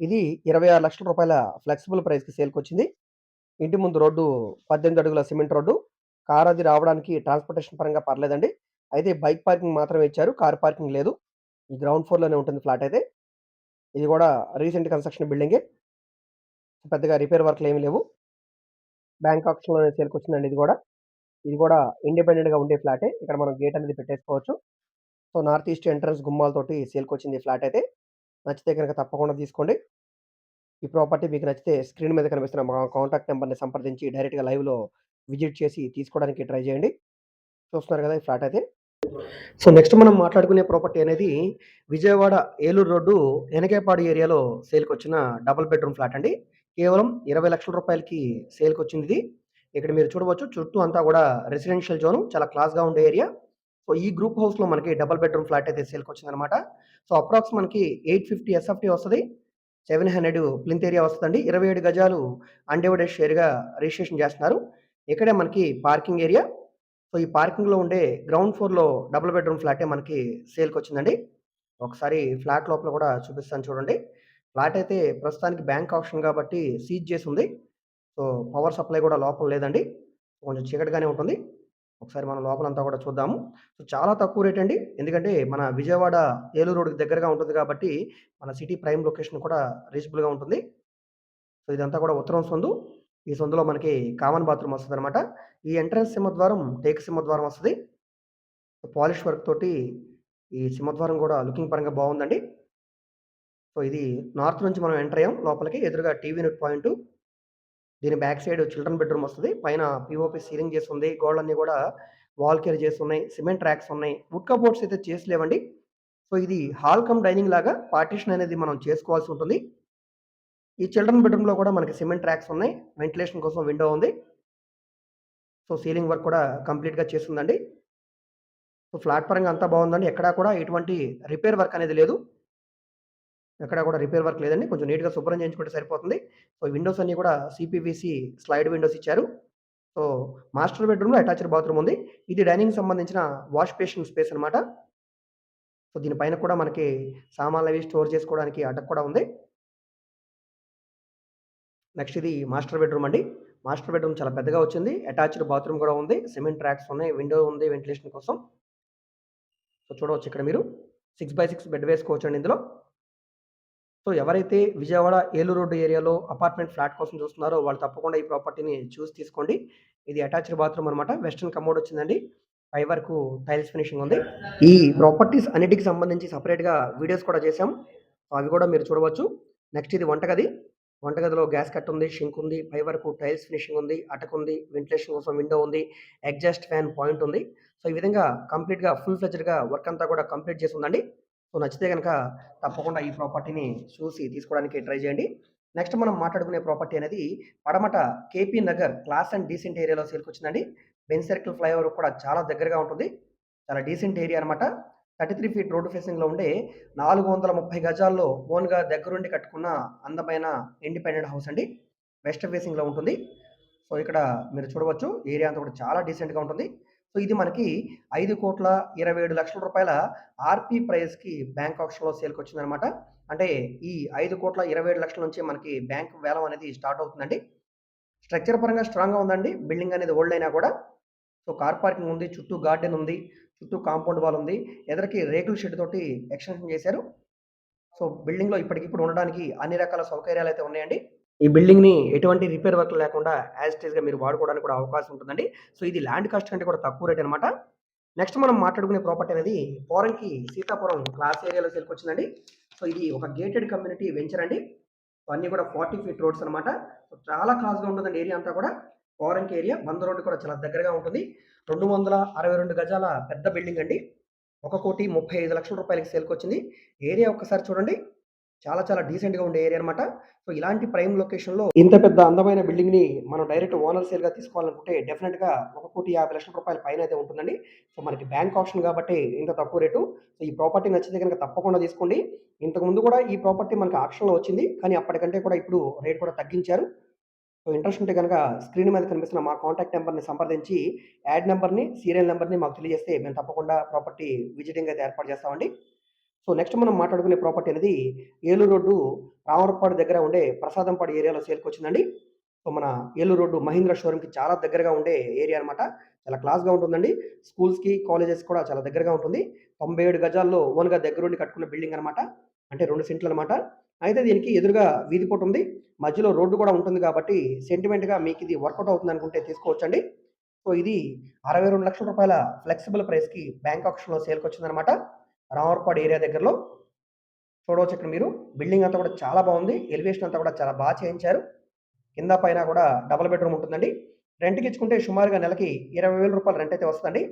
ఇది ఇరవై ఆరు లక్షల రూపాయల ఫ్లెక్సిబుల్ ప్రైస్‌కి సేల్‌కొచ్చింది. ఇంటి ముందు రోడ్డు 18 అడుగుల సిమెంట్ రోడ్డు. కార్ అది రావడానికి ట్రాన్స్‌పోర్టేషన్ పరంగా పర్లేదండి. అయితే బైక్ పార్కింగ్ మాత్రమే ఇచ్చారు. కార్ పార్కింగ్ లేదు. ఈ గ్రౌండ్ ఫ్లోర్‌లోనే ఉంటుంది ఫ్లాట్ అయితే. ఇది కూడా రీసెంట్ కన్‌స్ట్రక్షన్ బిల్డింగే. పెద్దగా రిపేర్ వర్క్లు ఏమి లేవు. బ్యాంక్ ఆప్షన్లోనే సేల్కి వచ్చిందండి ఇది కూడా ఇది కూడా ఇండిపెండెంట్‌గా ఉండే ఫ్లాటే. ఇక్కడ మనం గేట్ అనేది పెట్టేసుకోవచ్చు. సో, నార్త్ ఈస్ట్ ఎంట్రన్స్ గుమ్మాలతోటి సేల్కి వచ్చింది ఫ్లాట్ అయితే. నచ్చితే కనుక తప్పకుండా తీసుకోండి. ఈ ప్రాపర్టీ మీకు నచ్చితే స్క్రీన్ మీద కనిపిస్తున్న మా కాంటాక్ట్ నెంబర్ని సంప్రదించి డైరెక్ట్‌గా లైవ్‌లో విజిట్ చేసి తీసుకోవడానికి ట్రై చేయండి. చూస్తున్నారు కదా! ఈ ఫ్లాట్ అయితే. సో, నెక్స్ట్ మనం మాట్లాడుకునే ప్రాపర్టీ అనేది విజయవాడ ఏలూరు రోడ్డు ఎనకేపాడు ఏరియాలో సేల్కి వచ్చిన డబుల్ బెడ్‌రూమ్ ఫ్లాట్ అండి. కేవలం ఇరవై లక్షల రూపాయలకి సేల్కి వచ్చింది ఇక్కడ మీరు చూడవచ్చు చుట్టూ అంతా కూడా రెసిడెన్షియల్ జోను. చాలా క్లాస్‌గా ఉండే ఏరియా. సో, ఈ గ్రూప్ హౌస్‌లో మనకి డబల్ బెడ్‌రూమ్ ఫ్లాట్ అయితే సేల్కి వచ్చిందనమాట సో, అప్రాక్స్ మనకి 850 ఎస్ఎఫ్‌టీ వస్తది. 700 ప్లింత్ ఏరియా వస్తుంది ఇరవై ఏడు గజాలు అన్‌డివైడెడ్ షేర్‌గా రిజిస్ట్రేషన్ చేస్తున్నారు. ఇక్కడే మనకి పార్కింగ్ ఏరియా. సో, ఈ పార్కింగ్‌లో ఉండే గ్రౌండ్ ఫ్లోర్‌లో డబుల్ బెడ్‌రూమ్ ఫ్లాటే మనకి సేల్కి వచ్చిందండి ఒకసారి ఫ్లాట్ లోపల కూడా చూపిస్తాను చూడండి. ఫ్లాట్ అయితే ప్రస్తుతానికి బ్యాంక్ ఆప్షన్ కాబట్టి సీజ్ చేసి ఉంది సో, పవర్ సప్లై కూడా లోపల లేదండి. కొంచెం చీకటిగానే ఉంటుంది. ఒకసారి మనం లోపలంతా కూడా చూద్దాము. సో, చాలా తక్కువ రేట్ అండి. ఎందుకంటే మన విజయవాడ ఏలూరు రోడ్‌కి దగ్గరగా ఉంటుంది కాబట్టి మన సిటీ ప్రైమ్ లొకేషన్ కూడా రీచబుల్‌గా ఉంటుంది. సో, ఇదంతా కూడా ఉత్తరం సొందు ఈ సొందులో మనకి కామన్ బాత్రూమ్ వస్తుంది అనమాట ఈ ఎంట్రన్స్ సింహద్వారం టేక్ సింహద్వారం వస్తుంది పాలిష్ వర్క్ తోటి ఈ సింహద్వారం కూడా లుకింగ్ పరంగా బాగుందండి సో, ఇది నార్త్ నుంచి మనం ఎంటర్ అయ్యాం లోపలికి. ఎదురుగా టీవీ నెట్ పాయింటు. దీని బ్యాక్ సైడ్ చిల్డ్రన్ బెడ్‌రూమ్ వస్తుంది పైన పిఓపి సీలింగ్ చేసి ఉంది గోడలన్నీ కూడా వాల్ కేర్ చేసి ఉన్నాయి. సిమెంట్ ర్యాక్స్ ఉన్నాయి. వుడ్ కబోర్డ్స్ అయితే చేసలేవండి సో, ఇది హాల్ కమ్ డైనింగ్ లాగా పార్టీషన్ అనేది మనం చేసుకోవాల్సి ఉంటుంది. ఈ చిల్డ్రన్ బెడ్‌రూమ్‌లో కూడా మనకి సిమెంట్ ర్యాక్స్ ఉన్నాయి. వెంటిలేషన్ కోసం విండో ఉంది. సో, సీలింగ్ వర్క్ కూడా కంప్లీట్‌గా చేసుందండి. సో, ఫ్లాట్ పరంగా అంతా బాగుందండి ఎక్కడా కూడా ఎటువంటి రిపేర్ వర్క్ అనేది లేదు. ఎక్కడ కూడా రిపేర్ వర్క్ లేదండి. కొంచెం నీట్‌గా శుభ్రం చేయించుకుంటే సరిపోతుంది. సో, విండోస్ అన్నీ కూడా సీపీవీసీ స్లైడ్ విండోస్ ఇచ్చారు. సో, మాస్టర్ బెడ్‌రూమ్‌లో అటాచ్డ్ బాత్రూమ్ ఉంది. ఇది డైనింగ్ సంబంధించిన వాష్ బేసిన్ స్పేస్ అనమాట. సో, దీని పైన కూడా మనకి సామాన్లు అవి స్టోర్ చేసుకోవడానికి అటక కూడా ఉంది. నెక్స్ట్ ఇది మాస్టర్ బెడ్‌రూమ్ అండి. మాస్టర్ బెడ్‌రూమ్ చాలా పెద్దగా వచ్చింది. అటాచ్డ్ బాత్రూమ్ కూడా ఉంది. సిమెంట్ ట్రాక్స్ ఉన్నాయి. విండో ఉంది వెంటిలేషన్ కోసం. సో, చూడవచ్చు ఇక్కడ మీరు 6/6 బెడ్ వేసుకోవచ్చు అండి ఇందులో. సో, ఎవరైతే విజయవాడ ఏలూరు రోడ్డు ఏరియాలో అపార్ట్మెంట్ ఫ్లాట్ కోసం చూస్తున్నారో వాళ్ళు తప్పకుండా ఈ ప్రాపర్టీని చూసి తీసుకోండి. ఇది అటాచ్డ్ బాత్రూమ్ అనమాట. వెస్టర్న్ కమోడ్ వచ్చిందండి. పై వరకు టైల్స్ ఫినిషింగ్ ఉంది. ఈ ప్రాపర్టీస్ అన్నిటికి సంబంధించి సెపరేట్‌గా వీడియోస్ కూడా చేశాం. సో, అవి కూడా మీరు చూడవచ్చు. నెక్స్ట్ ఇది వంటగది. వంటగదిలో గ్యాస్ కట్ ఉంది, షింక్ ఉంది, పై వరకు టైల్స్ ఫినిషింగ్ ఉంది, అటక్ ఉంది, వెంటిలేషన్ కోసం విండో ఉంది, ఎగ్జాస్ట్ ఫ్యాన్ పాయింట్ ఉంది. సో, ఈ విధంగా కంప్లీట్‌గా ఫుల్ ఫ్లెడ్జ్డ్‌గా వర్క్ అంతా కూడా కంప్లీట్ చేసి ఉందండి. సో, నచ్చితే కనుక తప్పకుండా ఈ ప్రాపర్టీని చూసి తీసుకోవడానికి ట్రై చేయండి. నెక్స్ట్ మనం మాట్లాడుకునే ప్రాపర్టీ అనేది Patamata KP Nagar class and decent ఏరియాలో సేల్‌కొచ్చిందండి. బెన్ సర్కిల్ ఫ్లైఓవర్ కూడా చాలా దగ్గరగా ఉంటుంది. చాలా డీసెంట్ ఏరియా అనమాట. 33 ఫీట్ రోడ్ ఫేసింగ్‌లో ఉండే 430 గజాల్లో ఓన్‌గా దగ్గరుండి కట్టుకున్న అందమైన ఇండిపెండెంట్ హౌస్ అండి. వెస్ట్ ఫేసింగ్‌లో ఉంటుంది. సో, ఇక్కడ మీరు చూడవచ్చు ఏరియా అంతా కూడా చాలా డీసెంట్‌గా ఉంటుంది. సో, ఇది మనకి ఐదు కోట్ల ఇరవై ఏడు లక్షల రూపాయల ఆర్పి ప్రైస్‌కి బ్యాంక్ ఆప్షన్లో సేల్కి వచ్చిందనమాట అంటే ఈ 5,27,00,000 నుంచి మనకి బ్యాంక్ వేలం అనేది స్టార్ట్ అవుతుందండి. స్ట్రక్చర్ పరంగా స్ట్రాంగ్‌గా ఉందండి. బిల్డింగ్ అనేది ఓల్డ్ అయినా కూడా. సో, కార్ పార్కింగ్ ఉంది. చుట్టూ గార్డెన్ ఉంది. చుట్టూ కాంపౌండ్ వాల్ ఉంది. ఎదరికి రేకుల షెడ్ తోటి ఎక్స్‌టెన్షన్ చేశారు. సో, బిల్డింగ్‌లో ఇప్పటికిప్పుడు ఉండడానికి అన్ని రకాల సౌకర్యాలు అయితే ఉన్నాయండి. ఈ బిల్డింగ్‌ని ఎటువంటి రిపేర్ వర్క్ లేకుండా యాజ్గా మీరు వాడుకోవడానికి కూడా అవకాశం ఉంటుందండి. సో, ఇది ల్యాండ్ కాస్ట్ కంటే కూడా తక్కువ రేట్ అనమాట. నెక్స్ట్ మనం మాట్లాడుకునే ప్రాపర్టీ అనేది పోరంకి సీతాపురం క్లాస్ ఏరియాలో సేల్‌కొచ్చిందండి. సో, ఇది ఒక గేటెడ్ కమ్యూనిటీ వెంచర్ అండి. సో, అన్నీ కూడా 40 ఫీట్ రోడ్స్ అనమాట. సో, చాలా క్లాస్‌గా ఉంటుందండి ఏరియా అంతా కూడా. పోరంకి ఏరియా బందర్ రోడ్డు కూడా చాలా దగ్గరగా ఉంటుంది. 262 గజాల పెద్ద బిల్డింగ్ అండి. 1,35,00,000 రూపాయలకి సేల్‌కొచ్చింది. ఏరియా ఒక్కసారి చూడండి. చాలా చాలా డీసెంట్‌గా ఉండే ఏరియా అనమాట. సో, ఇలాంటి ప్రైమ్ లొకేషన్‌లో ఇంత పెద్ద అందమైన బిల్డింగ్‌ని మనం డైరెక్ట్ ఓనర్ సేల్‌గా తీసుకోవాలనుకుంటే డెఫినెట్గా ఒక కోటి యాభై లక్షల రూపాయల పైన అయితే ఉంటుందండి. సో, మనకి బ్యాంక్ ఆప్షన్ కాబట్టి ఇంత తక్కువ రేటు. సో, ఈ ప్రాపర్టీ నచ్చితే గనక తప్పకుండా తీసుకోండి. ఇంతకుముందు కూడా ఈ ప్రాపర్టీ మనకి ఆక్షన్‌లో వచ్చింది. కానీ అప్పటికంటే కూడా ఇప్పుడు రేట్ కూడా తగ్గించారు. సో, ఇంట్రెస్ట్ ఉంటే గనక స్క్రీన్ మీద కనిపిస్తున్న మా కాంటాక్ట్ నెంబర్ని సంప్రదించి యాడ్ నెంబర్ని సీరియల్ నెంబర్ని మాకు తెలియజేస్తే మేము తప్పకుండా ప్రాపర్టీ విజిటింగ్ అయితే ఏర్పాటు చేస్తామండి. సో, నెక్స్ట్ మనం మాట్లాడుకునే ప్రాపర్టీ అనేది ఏలూరు రోడ్డు రామవరపాడు దగ్గర ఉండే ప్రసాదంపాడు ఏరియాలో సేల్‌కొచ్చిందండి. సో, మన ఏలూరు రోడ్డు మహీంద్ర షోరూమ్‌కి చాలా దగ్గరగా ఉండే ఏరియా అనమాట. చాలా క్లాస్‌గా ఉంటుందండి. స్కూల్స్‌కి, కాలేజెస్ కూడా చాలా దగ్గరగా ఉంటుంది. 97 గజాల్లో ఓన్‌గా దగ్గరుండి కట్టుకున్న బిల్డింగ్ అనమాట. అంటే రెండు సెంట్లు అనమాట. అయితే దీనికి ఎదురుగా వీధిపోటు ఉంది. మధ్యలో రోడ్డు కూడా ఉంటుంది కాబట్టి సెంటిమెంట్‌గా మీకు ఇది వర్కౌట్ అవుతుందనుకుంటే తీసుకోవచ్చండి. సో, ఇది 62,00,000 రూపాయల ఫ్లెక్సిబుల్ ప్రైస్‌కి బ్యాంక్ ఆక్షన్‌లో సేల్‌కొచ్చిందనమాట. రామర్పాడు ఏరియా దగ్గరలో. చూడవచ్చు ఇక్కడ మీరు. బిల్డింగ్ అంతా కూడా చాలా బాగుంది ఎలివేషన్ అంతా కూడా చాలా బాగా చేయించారు. కింద పైన కూడా డబుల్ బెడ్‌రూమ్ ఉంటుందండి. రెంట్‌కి ఇచ్చుకుంటే సుమారుగా నెలకి ఇరవై వేల రూపాయలు రెంట్ అయితే వస్తుందండి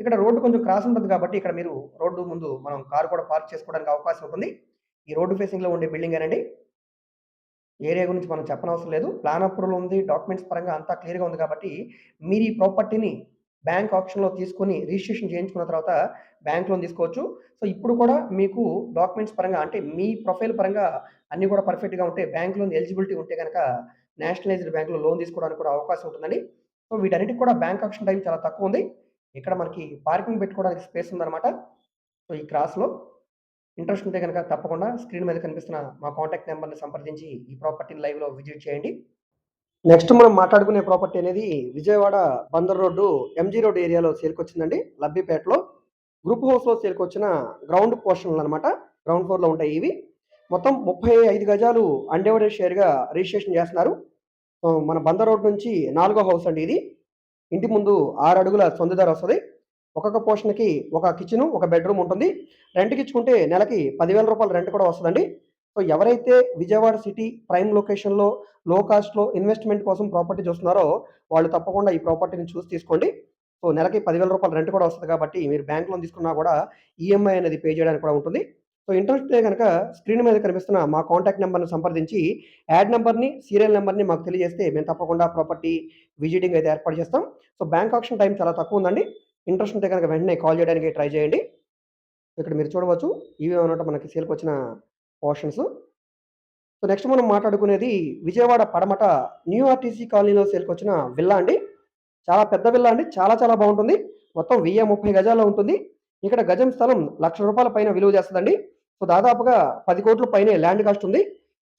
ఇక్కడ రోడ్డు కొంచెం క్రాస్ ఉంటుంది కాబట్టి ఇక్కడ మీరు రోడ్డు ముందు మనం కారు కూడా పార్క్ చేసుకోవడానికి అవకాశం ఉంటుంది. ఈ రోడ్డు ఫేసింగ్‌లో ఉండే బిల్డింగ్ అనండి ఏరియా గురించి మనం చెప్పనవసరం లేదు. ప్లాన్ అప్రూవల్ ఉంది. డాక్యుమెంట్స్ పరంగా అంతా క్లియర్‌గా ఉంది కాబట్టి మీరు ఈ ప్రాపర్టీని బ్యాంక్ ఆప్షన్లో తీసుకొని రిజిస్ట్రేషన్ చేయించుకున్న తర్వాత బ్యాంక్ లోన్ తీసుకోవచ్చు. సో, ఇప్పుడు కూడా మీకు డాక్యుమెంట్స్ పరంగా అంటే మీ ప్రొఫైల్ పరంగా అన్నీ కూడా పర్ఫెక్ట్‌గా ఉంటే బ్యాంక్ లోన్ ఎలిజిబిలిటీ ఉంటే కనుక నేషనలైజ్డ్ బ్యాంకులో లోన్ తీసుకోవడానికి కూడా అవకాశం ఉంటుందండి. సో, వీటన్నిటికి కూడా బ్యాంక్ ఆప్షన్ టైం చాలా తక్కువ ఉంది ఇక్కడ మనకి పార్కింగ్ పెట్టుకోవడానికి స్పేస్ ఉందన్నమాట సో, ఈ క్రాస్‌లో ఇంట్రెస్ట్ ఉంటే కనుక తప్పకుండా స్క్రీన్ మీద కనిపిస్తున్న మా కాంటాక్ట్ నెంబర్ని సంప్రదించి ఈ ప్రాపర్టీని లైవ్‌లో విజిట్ చేయండి. నెక్స్ట్ మనం మాట్లాడుకునే ప్రాపర్టీ అనేది Vijayawada Bandar road, MG road ఏరియాలో సేల్‌కొచ్చిందండి. లబ్బిపేటలో. గ్రూప్ హౌస్‌లో సేల్‌కొచ్చిన గ్రౌండ్ పోర్షన్లు అనమాట గ్రౌండ్ ఫ్లోర్‌లో ఉంటాయి ఇవి. మొత్తం 35 గజాలు అన్‌డివైడెడ్ షేర్‌గా రిజిస్ట్రేషన్ చేస్తున్నారు. మన బందర్ రోడ్ నుంచి నాలుగో హౌస్ అండి ఇది. ఇంటి ముందు ఆరు అడుగుల సందు వస్తుంది ఒక్కొక్క పోర్షన్‌కి ఒక కిచెను, ఒక బెడ్‌రూమ్ ఉంటుంది. రెంట్‌కి ఇచ్చుకుంటే నెలకి పదివేల రూపాయలు రెంట్ కూడా వస్తుందండి సో, ఎవరైతే విజయవాడ సిటీ ప్రైమ్ లొకేషన్‌లో లో కాస్ట్‌లో ఇన్వెస్ట్‌మెంట్ కోసం ప్రాపర్టీ చూస్తున్నారో వాళ్ళు తప్పకుండా ఈ ప్రాపర్టీని చూసి తీసుకోండి. సో, నెలకి పదివేల రూపాయలు రెంట్ కూడా వస్తుంది కాబట్టి మీరు బ్యాంక్ లోన్ తీసుకున్నా కూడా ఈఎంఐ అనేది పే చేయడానికి కూడా ఉంటుంది. సో, ఇంట్రెస్ట్ ఉంటే కనుక స్క్రీన్ మీద కనిపిస్తున్న మా కాంటాక్ట్ నెంబర్ని సంప్రదించి యాడ్ నెంబర్ని సీరియల్ నెంబర్ని మాకు తెలియజేస్తే మేము తప్పకుండా ప్రాపర్టీ విజిటింగ్ అయితే ఏర్పాటు చేస్తాం. సో, బ్యాంక్ ఆప్షన్ టైం చాలా తక్కువ ఉందండి ఇంట్రెస్ట్ ఉంటే గనక వెంటనే కాల్ చేయడానికి ట్రై చేయండి. ఇక్కడ మీరు చూడవచ్చు. ఇవి అనమాట మనకి సేల్కి వచ్చిన పోర్షన్స్. సో, నెక్స్ట్ మనం మాట్లాడుకునేది విజయవాడ పడమట న్యూ ఆర్టీసీ కాలనీలో సేల్‌కొచ్చిన విల్లా అండి. చాలా పెద్ద విల్లా అండి. చాలా చాలా బాగుంటుంది మొత్తం 1030 గజాల్లో ఉంటుంది. ఇక్కడ గజం స్థలం లక్ష రూపాయల పైన విలువ చేస్తుందండి సో, దాదాపుగా పది కోట్ల పైనే ల్యాండ్ కాస్ట్ ఉంది.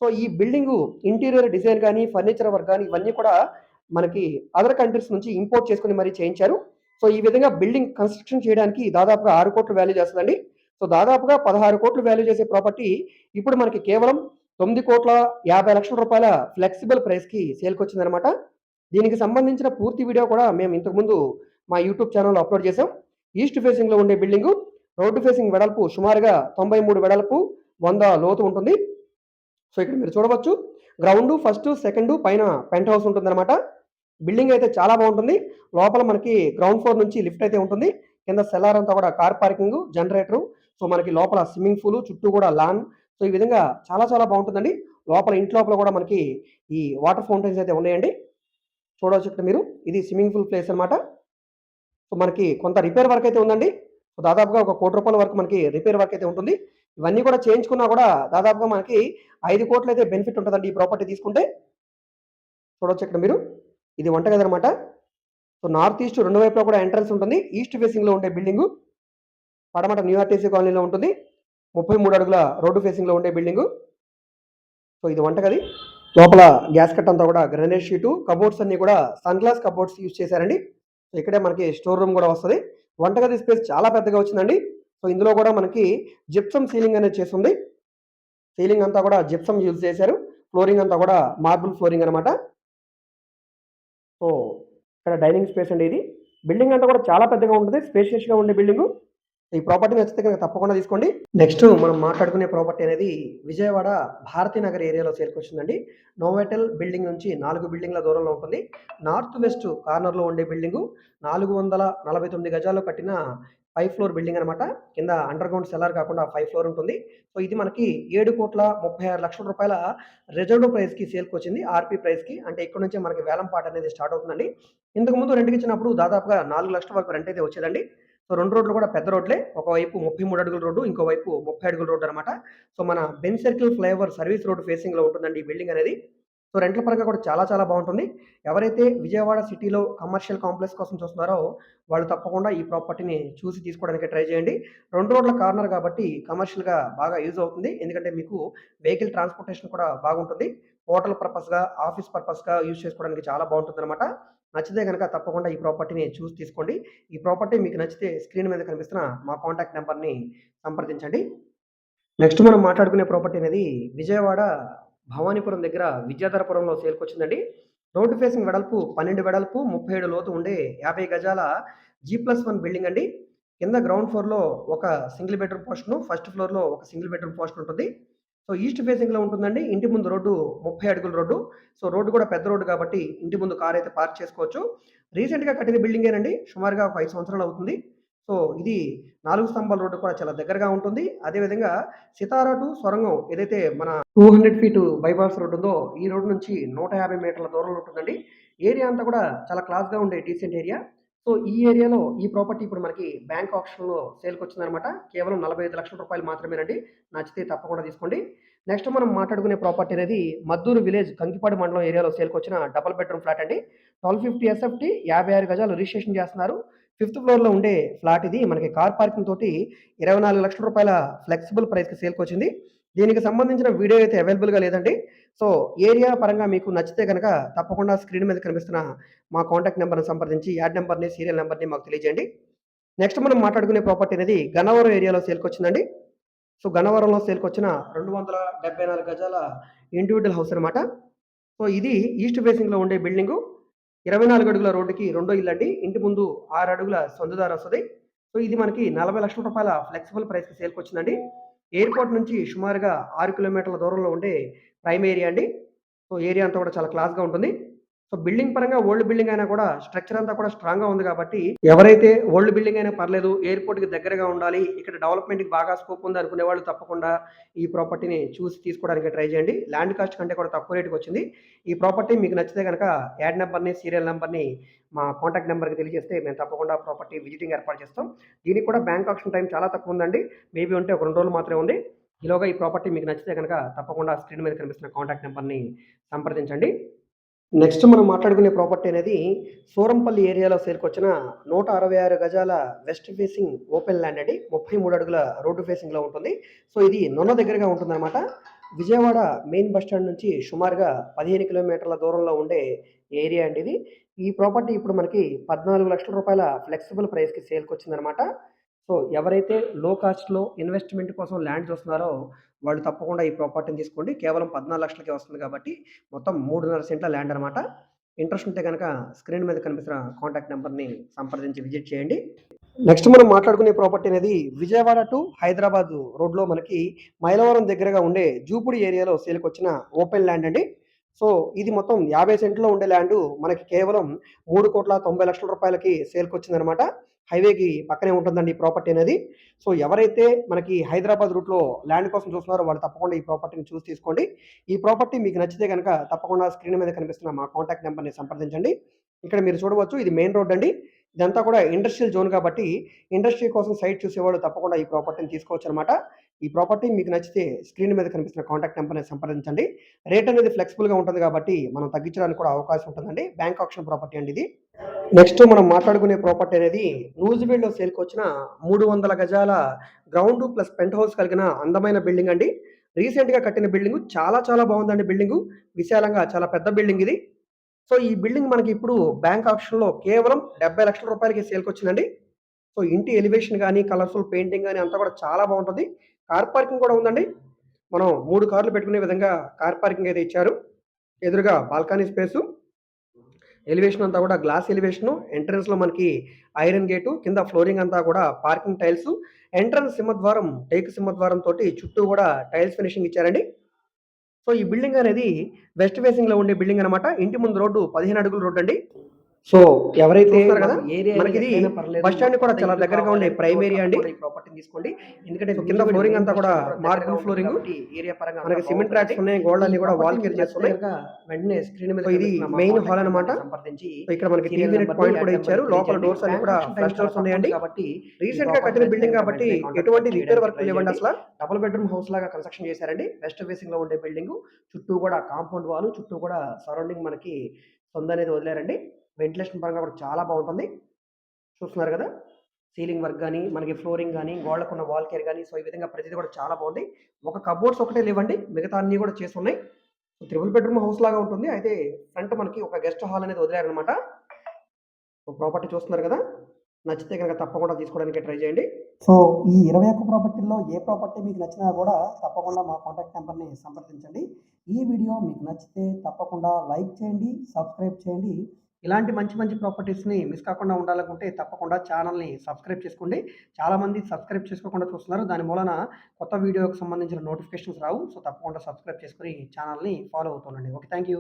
సో, ఈ బిల్డింగు ఇంటీరియర్ డిజైన్ కానీ ఫర్నిచర్ వర్క్ కానీ ఇవన్నీ కూడా మనకి అదర్ కంట్రీస్ నుంచి ఇంపోర్ట్ చేసుకుని మరీ చేయించారు. సో, ఈ విధంగా బిల్డింగ్ కన్‌స్ట్రక్షన్ చేయడానికి దాదాపుగా ఆరు కోట్లు వాల్యూ చేస్తుందండి సో, దాదాపుగా పదహారు కోట్లు వాల్యూ చేసే ప్రాపర్టీ ఇప్పుడు మనకి కేవలం తొమ్మిది కోట్ల యాభై లక్షల రూపాయల ఫ్లెక్సిబుల్ ప్రైస్‌కి సేల్‌కొచ్చిందనమాట. దీనికి సంబంధించిన పూర్తి వీడియో కూడా మేము ఇంతకుముందు మా యూట్యూబ్ ఛానల్లో అప్‌లోడ్ చేసాం. ఈస్ట్ ఫేసింగ్‌లో ఉండే బిల్డింగు. రోడ్డు ఫేసింగ్ వెడల్పు సుమారుగా 93 వెడల్పు, వంద లోతు ఉంటుంది. సో, ఇక్కడ మీరు చూడవచ్చు. గ్రౌండ్ ఫస్ట్ సెకండ్ పైన పెంట్ హౌస్ ఉంటుందన్నమాట బిల్డింగ్ అయితే చాలా బాగుంటుంది లోపల మనకి గ్రౌండ్ ఫ్లోర్ నుంచి లిఫ్ట్ అయితే ఉంటుంది కింద సెల్లార్ అంతా కూడా కార్ పార్కింగ్ జనరేటర్ సో మనకి లోపల స్విమ్మింగ్ పూల్ చుట్టూ కూడా లాన్ సో ఈ విధంగా చాలా చాలా బాగుంటుందండి లోపల ఇంటి లోపల కూడా మనకి ఈ వాటర్ ఫౌంటైన్స్ అయితే ఉన్నాయండి చూడవచ్చు ఇక్కడ మీరు. ఇది స్విమ్మింగ్ పూల్ ప్లేస్ అనమాట సో మనకి కొంత రిపేర్ వర్క్ అయితే ఉందండి. సో దాదాపుగా ఒక కోటి రూపాయల వరకు మనకి రిపేర్ వర్క్ అయితే ఉంటుంది. ఇవన్నీ కూడా చేయించుకున్నా కూడా దాదాపుగా మనకి ఐదు కోట్లు అయితే బెనిఫిట్ ఉంటుందండి ఈ ప్రాపర్టీ తీసుకుంటే. చూడవచ్చు ఇక్కడ మీరు. ఇది వంటగది అనమాట సో నార్త్ ఈస్ట్ రెండు వైపులా కూడా ఎంట్రన్స్ ఉంటుంది. ఈస్ట్ ఫేసింగ్లో ఉండే బిల్డింగు. పడమట న్యూఆర్టీసీ కాలనీలో ఉంటుంది. ముప్పై మూడు అడుగుల రోడ్డు ఫేసింగ్లో ఉండే బిల్డింగు. సో ఇది వంటగది. లోపల గ్యాస్ కట్ అంతా కూడా గ్రనైట్ షీటు కబోర్డ్స్ అన్ని కూడా సన్ గ్లాస్ కబోర్డ్స్ యూజ్ చేశారండి. సో ఇక్కడే మనకి స్టోర్ రూమ్ కూడా వస్తుంది. వంటగది స్పేస్ చాలా పెద్దగా వచ్చిందండి. సో ఇందులో కూడా మనకి జిప్సమ్ సీలింగ్ అనేది చేస్తుంది. సీలింగ్ అంతా కూడా జిప్సమ్ యూజ్ చేశారు. ఫ్లోరింగ్ అంతా కూడా మార్బుల్ ఫ్లోరింగ్ అనమాట సో ఇక్కడ డైనింగ్ స్పేస్ అండి ఇది. బిల్డింగ్ అంతా కూడా చాలా పెద్దగా ఉంటుంది. స్పేషియస్గా ఉండే బిల్డింగ్. ఈ ప్రాపర్టీ నచ్చితే కనుక తప్పకుండా తీసుకోండి. నెక్స్ట్ మనం మాట్లాడుకునే ప్రాపర్టీ అనేది విజయవాడ భారతీ నగర్ ఏరియాలో చేరుకొచ్చిందండి. నోవెటల్ బిల్డింగ్ నుంచి నాలుగు బిల్డింగ్ల దూరంలో ఉంటుంది. నార్త్ వెస్ట్ కార్నర్లో ఉండే బిల్డింగు నాలుగు వందల నలభై తొమ్మిది గజాల్లో కట్టిన ఫైవ్ ఫ్లోర్ బిల్డింగ్ అనమాట కింద అండర్ గ్రౌండ్ సెల్లార్ కాకుండా ఫైవ్ ఫ్లోర్ ఉంటుంది. సో ఇది మనకి ఏడు కోట్ల ముప్పై ఆరు లక్షల రూపాయల రిజర్వ్ ప్రైస్కి సేల్కి వచ్చింది ఆర్పీ ప్రైస్కి అంటే ఇక్కడ నుంచే మనకి వేలం పాట అనేది స్టార్ట్ అవుతుందండి. ఇంతకుముందు రెంట్కి ఇచ్చినప్పుడు దాదాపుగా నాలుగు లక్షల వరకు రెంట్ అయితే వచ్చేదండి. సో రెండు రోడ్లు కూడా పెద్ద రోడ్లే. ఒకవైపు ముప్పై మూడు అడుగుల రోడ్డు ఇంకోవైపు ముప్పై అడుగుల రోడ్డు అనమాట సో మన Benz circle flyover service road ఫేసింగ్లో ఉంటుందండి ఈ బిల్డింగ్ అనేది. సో రెంట్ల పరంగా కూడా చాలా చాలా బాగుంటుంది. ఎవరైతే విజయవాడ సిటీలో కమర్షియల్ కాంప్లెక్స్ కోసం చూస్తున్నారో వాళ్ళు తప్పకుండా ఈ ప్రాపర్టీని చూసి తీసుకోవడానికి ట్రై చేయండి. రెండు రోడ్ల కార్నర్ కాబట్టి కమర్షియల్గా బాగా యూజ్ అవుతుంది. ఎందుకంటే మీకు వెహికల్ ట్రాన్స్పోర్టేషన్ కూడా బాగుంటుంది. హోటల్ పర్పస్గా ఆఫీస్ పర్పస్గా యూజ్ చేసుకోవడానికి చాలా బాగుంటుంది అనమాట నచ్చితే కనుక తప్పకుండా ఈ ప్రాపర్టీని చూసి తీసుకోండి. ఈ ప్రాపర్టీ మీకు నచ్చితే స్క్రీన్ మీద కనిపిస్తున్న మా కాంటాక్ట్ నెంబర్ని సంప్రదించండి. నెక్స్ట్ మనం మాట్లాడుకునే ప్రాపర్టీ అనేది విజయవాడ భవానీపురం దగ్గర విద్యాధరపురంలో సేల్కొచ్చిందండి. రోడ్డు ఫేసింగ్ వెడల్పు పన్నెండు వెడల్పు ముప్పై ఏడు లోతు ఉండే యాభై గజాల జీ ప్లస్ వన్ బిల్డింగ్ అండి. కింద గ్రౌండ్ ఫ్లోర్లో ఒక సింగిల్ బెడ్రూమ్ పోర్షన్ ఫస్ట్ ఫ్లోర్లో ఒక సింగిల్ బెడ్రూమ్ పోర్షన్ ఉంటుంది సో ఈస్ట్ ఫేసింగ్లో ఉంటుందండి. ఇంటి ముందు రోడ్డు ముప్పై అడుగుల రోడ్డు. సో రోడ్డు కూడా పెద్ద రోడ్డు కాబట్టి ఇంటి ముందు కార్ అయితే పార్క్ చేసుకోవచ్చు. రీసెంట్గా కట్టిన బిల్డింగేనండి. సుమారుగా ఒక ఐదు సంవత్సరాలు అవుతుంది. సో ఇది నాలుగు స్తంభాల రోడ్డు కూడా చాలా దగ్గరగా ఉంటుంది. అదేవిధంగా సితారా టు సొరంగం ఏదైతే మన two hundred feet bypass road ఉందో ఈ రోడ్డు నుంచి నూట యాభై మీటర్ల దూరంలో ఉంటుందండి. ఏరియా అంతా కూడా చాలా క్లాస్గా ఉండే డీసెంట్ ఏరియా. సో ఈ ఏరియాలో ఈ ప్రాపర్టీ ఇప్పుడు మనకి బ్యాంక్ ఆప్షన్లో సేల్కి వచ్చిందనమాట కేవలం నలభై ఐదు లక్షల రూపాయలు మాత్రమేనండి. నచ్చితే తప్పకుండా తీసుకోండి. నెక్స్ట్ మనం మాట్లాడుకునే ప్రాపర్టీ అనేది మద్దూరు విలేజ్ కంకిపాడు మండలం ఏరియాలో సేల్కి వచ్చిన డబల్ బెడ్రూమ్ ఫ్లాట్ అండి. ట్వెల్వ్ ఫిఫ్టీ ఎస్ఎఫ్టీ యాభై ఆరు గజాలు రిజిస్ట్రేషన్ చేస్తున్నారు. ఫిఫ్త్ ఫ్లోర్లో ఉండే ఫ్లాట్ ఇది మనకి కార్ పార్కింగ్ తోటి ఇరవై నాలుగు లక్షల రూపాయల ఫ్లెక్సిబుల్ ప్రైస్కి సేల్కి వచ్చింది దీనికి సంబంధించిన వీడియో అయితే అవైలబుల్గా లేదండి. సో ఏరియా పరంగా మీకు నచ్చితే కనుక తప్పకుండా స్క్రీన్ మీద కనిపిస్తున్న మా కాంటాక్ట్ నెంబర్ని సంప్రదించి యాడ్ నెంబర్ని సీరియల్ నెంబర్ని మాకు తెలియజేయండి. నెక్స్ట్ మనం మాట్లాడుకునే ప్రాపర్టీ అనేది గన్నవరం ఏరియాలో సేల్కి వచ్చిందండి. సో గన్నవరంలో సేల్కి వచ్చిన రెండు వందల డెబ్బై నాలుగు గజాల ఇండివిజువల్ హౌస్ అనమాట సో ఇది ఈస్ట్ ఫేసింగ్లో ఉండే బిల్డింగు ఇరవై నాలుగు అడుగుల రోడ్డుకి రెండో ఇల్లు అండి. ఇంటి ముందు ఆరు అడుగుల సొంతదారు వస్తుంది. సో ఇది మనకి నలభై లక్షల రూపాయల ఫ్లెక్సిబుల్ ప్రైస్కి సేల్కి వచ్చిందండి. ఎయిర్పోర్ట్ నుంచి సుమారుగా ఆరు కిలోమీటర్ల దూరంలో ఉండే ప్రైమ్ ఏరియా అండి. సో ఏరియా అంతా కూడా చాలా క్లాస్గా ఉంటుంది. సో బిల్డింగ్ పరంగా ఓల్డ్ బిల్డింగ్ అయినా కూడా స్ట్రక్చర్ అంతా కూడా స్ట్రాంగ్గా ఉంది కాబట్టి ఎవరైతే ఓల్డ్ బిల్డింగ్ అయినా పర్లేదు ఎయిర్పోర్ట్కి దగ్గరగా ఉండాలి ఇక్కడ డెవలప్మెంట్కి బాగా స్కోప్ ఉంది అనుకునే వాళ్ళు తప్పకుండా ఈ ప్రాపర్టీని చూసి తీసుకోవడానికి ట్రై చేయండి. ల్యాండ్ కాస్ట్ కంటే కూడా తక్కువ రేటుకి వచ్చింది. ఈ ప్రాపర్టీ మీకు నచ్చితే కనుక యాడ్ నెంబర్ని సీరియల్ నెంబర్ని మా కాంటాక్ట్ నెంబర్కి తెలియజేస్తే మేము తప్పకుండా ప్రాపర్టీ విజిటింగ్ ఏర్పాటు చేస్తాం. దీనికి కూడా బ్యాంక్ ఆప్షన్ టైం చాలా తక్కువ ఉందండి. మేబీ ఉంటే ఒక రెండు రోజులు మాత్రమే ఉంది. ఈలోగా ఈ ప్రాపర్టీ మీకు నచ్చితే కనుక తప్పకుండా స్క్రీన్ మీద కనిపిస్తున్న కాంటాక్ట్ నెంబర్ని సంప్రదించండి. నెక్స్ట్ మనం మాట్లాడుకునే ప్రాపర్టీ అనేది సూరంపల్లి ఏరియాలో సేరుకొచ్చిన నూట అరవై ఆరు గజాల వెస్ట్ ఫేసింగ్ ఓపెన్ ల్యాండ్ అండి. ముప్పై మూడు అడుగుల రోడ్డు ఫేసింగ్లో ఉంటుంది. సో ఇది నొన్న దగ్గరగా ఉంటుందన్నమాట. విజయవాడ మెయిన్ బస్ స్టాండ్ నుంచి సుమారుగా పదిహేను కిలోమీటర్ల దూరంలో ఉండే ఏరియా అండి ఇది. ఈ ప్రాపర్టీ ఇప్పుడు మనకి పద్నాలుగు లక్షల రూపాయల ఫ్లెక్సిబుల్ ప్రైస్కి సేల్కి వచ్చిందనమాట సో ఎవరైతే లో కాస్ట్లో ఇన్వెస్ట్మెంట్ కోసం ల్యాండ్ చూస్తున్నారో వాళ్ళు తప్పకుండా ఈ ప్రాపర్టీని తీసుకోండి. కేవలం పద్నాలుగు లక్షలకే వస్తుంది కాబట్టి మొత్తం మూడున్నర సెంట్ల ల్యాండ్ అనమాట ఇంట్రెస్ట్ ఉంటే కనుక స్క్రీన్ మీద కనిపిస్తున్న కాంటాక్ట్ నెంబర్ని సంప్రదించి విజిట్ చేయండి. నెక్స్ట్ మనం మాట్లాడుకునే ప్రాపర్టీ అనేది విజయవాడ టు హైదరాబాద్ రోడ్లో మనకి మైలవరం దగ్గరగా ఉండే జూపుడి ఏరియాలో సేల్కి వచ్చిన ఓపెన్ ల్యాండ్ అండి. సో ఇది మొత్తం 50 సెంట్‌లో ఉండే ల్యాండ్ మనకి కేవలం 3,90,00,000 రూపాయలకి సేల్‌కొచ్చిందనమాట. హైవేకి పక్కనే ఉంటుందండి ఈ ప్రాపర్టీ అనేది. సో ఎవరైతే మనకి హైదరాబాద్ రూట్‌లో ల్యాండ్ కోసం చూస్తున్నారో వాళ్ళు తప్పకుండా ఈ ప్రాపర్టీని చూసి తీసుకోండి. ఈ ప్రాపర్టీ మీకు నచ్చితే కనుక తప్పకుండా స్క్రీన్ మీద కనిపిస్తున్న మా కాంటాక్ట్ నెంబర్ని సంప్రదించండి. ఇక్కడ మీరు చూడవచ్చు ఇది మెయిన్ రోడ్ అండి. ఇదంతా కూడా ఇండస్ట్రియల్ జోన్ కాబట్టి ఇండస్ట్రీ కోసం సైట్ చూసేవాళ్ళు తప్పకుండా ఈ ప్రాపర్టీని తీసుకోవచ్చు అనమాట ఈ ప్రాపర్టీ మీకు నచ్చితే స్క్రీన్ మీద కనిపిస్తున్న కాంటాక్ట్ నెంబర్ని సంప్రదించండి. రేట్ అనేది ఫ్లెక్సిబుల్‌గా ఉంటుంది కాబట్టి మనం తగ్గించడానికి కూడా అవకాశం ఉంటుందండి. బ్యాంక్ ఆప్షన్ ప్రాపర్టీ అండి ఇది. నెక్స్ట్ మనం మాట్లాడుకునే ప్రాపర్టీ అనేది నూజివీడ్‌లో సేల్‌కొచ్చిన 300 గజాల గ్రౌండ్ ప్లస్ పెంట్ హౌస్ కలిగిన అందమైన బిల్డింగ్ అండి. రీసెంట్‌గా కట్టిన బిల్డింగ్ చాలా చాలా బాగుందండి బిల్డింగ్ విశాలంగా చాలా పెద్ద బిల్డింగ్ ఇది. సో ఈ బిల్డింగ్ మనకి ఇప్పుడు బ్యాంక్ ఆప్షన్‌లో కేవలం 70,00,000 రూపాయలకి సేల్‌కొచ్చిందండి. సో ఇంటి ఎలివేషన్ కానీ కలర్‌ఫుల్ పెయింటింగ్ కానీ అంతా కూడా చాలా బాగుంటుంది కార్ పార్కింగ్ కూడా ఉందండి. మనం మూడు కార్లు పెట్టుకునే విధంగా కార్ పార్కింగ్ అయితే ఇచ్చారు. ఎదురుగా బాల్కనీ స్పేసు. ఎలివేషన్ అంతా కూడా గ్లాస్ ఎలివేషను. ఎంట్రన్స్‌లో మనకి ఐరన్ గేటు. కింద ఫ్లోరింగ్ అంతా కూడా పార్కింగ్ టైల్స్ ఎంట్రన్స్ సింహద్వారం టేక్ సింహద్వారం తోటి చుట్టూ కూడా టైల్స్ ఫినిషింగ్ ఇచ్చారండి. సో ఈ బిల్డింగ్ అనేది వెస్ట్ ఫేసింగ్‌లో ఉండే బిల్డింగ్ అనమాట. ఇంటి ముందు రోడ్డు 15 అడుగుల రోడ్డండి. సో ఎవరైతే బస్ స్టాండ్ కూడా చాలా దగ్గరగా ఉండే ప్రైమ్ ఏరియా అండి. ఈ ప్రాపర్టీని తీసుకోండి. ఎందుకంటే కింద ఫ్లోరింగ్ అంతా కూడా మార్బుల్ ఫ్లోరింగ్. ఏరియా పరంగా మనకి సిమెంట్ ట్రాక్స్ ఉన్నాయి. గోడలు అన్ని కూడా వాల్ కేర్ చేస్తున్నాయి. వెంటనే స్క్రీన్ మీద ఇది మెయిన్ హాల్ అన్నమాట. సో ఇక్కడ మనకి 3 మినిట్ పాయింట్ కూడా ఇచ్చారు. లోపల డోర్స్ అన్ని కూడా ఫ్లష్ డోర్స్ ఉన్నాయండి. రీసెంట్గా కట్టిన బిల్డింగ్ కాబట్టి ఎటువంటి రిపేర్ వర్క్ లేవండి అసల. డబుల్ బెడ్రూమ్ హౌస్ లాగా కన్స్ట్రక్షన్ చేశారండి. వెస్ట్ ఫేసింగ్లో ఉండే బిల్డింగ్. చుట్టూ కూడా కాంపౌండ్ వాల్ చుట్టూ కూడా సరౌండింగ్ మనకి సందు అనేది వదిలారండి. వెంటిలేషన్ పరంగా కూడా చాలా బాగుంటుంది. చూస్తున్నారు కదా! సీలింగ్ వర్క్ కానీ మనకి ఫ్లోరింగ్ కానీ గోడలకున్న వాల్ కేర్ కానీ సో ఈ విధంగా ప్రతిది కూడా చాలా బాగుంది. ఒక కబోర్డ్స్ ఒకటే లేవండి. మిగతా అన్నీ కూడా చేసున్నాయి. త్రిబుల్ బెడ్రూమ్ హౌస్ లాగా ఉంటుంది. అయితే ఫ్రంట్ మనకి ఒక గెస్ట్ హాల్ అనేది వదిలేరనమాట ప్రాపర్టీ చూస్తున్నారు కదా! నచ్చితే కనుక తప్పకుండా తీసుకోవడానికి ట్రై చేయండి. సో ఈ 21 ప్రాపర్టీల్లో ఏ ప్రాపర్టీ మీకు నచ్చినా కూడా తప్పకుండా మా కాంటాక్ట్ నెంబర్ని సంప్రదించండి. ఈ వీడియో మీకు నచ్చితే తప్పకుండా లైక్ చేయండి, సబ్స్క్రైబ్ చేయండి. ఇలాంటి మంచి మంచి ప్రాపర్టీస్‌ని మిస్ కాకుండా ఉండాలనుకుంటే తప్పకుండా ఛానల్‌ని సబ్స్క్రైబ్ చేసుకోండి. చాలామంది సబ్స్క్రైబ్ చేసుకోకుండా చూస్తున్నారు. దాని మూలన కొత్త వీడియోకి సంబంధించిన నోటిఫికేషన్స్ రావు. సో తప్పకుండా సబ్స్క్రైబ్ చేసుకొని ఛానల్‌ని ఫాలో అవుతుండండి. ఓకే. Thank you.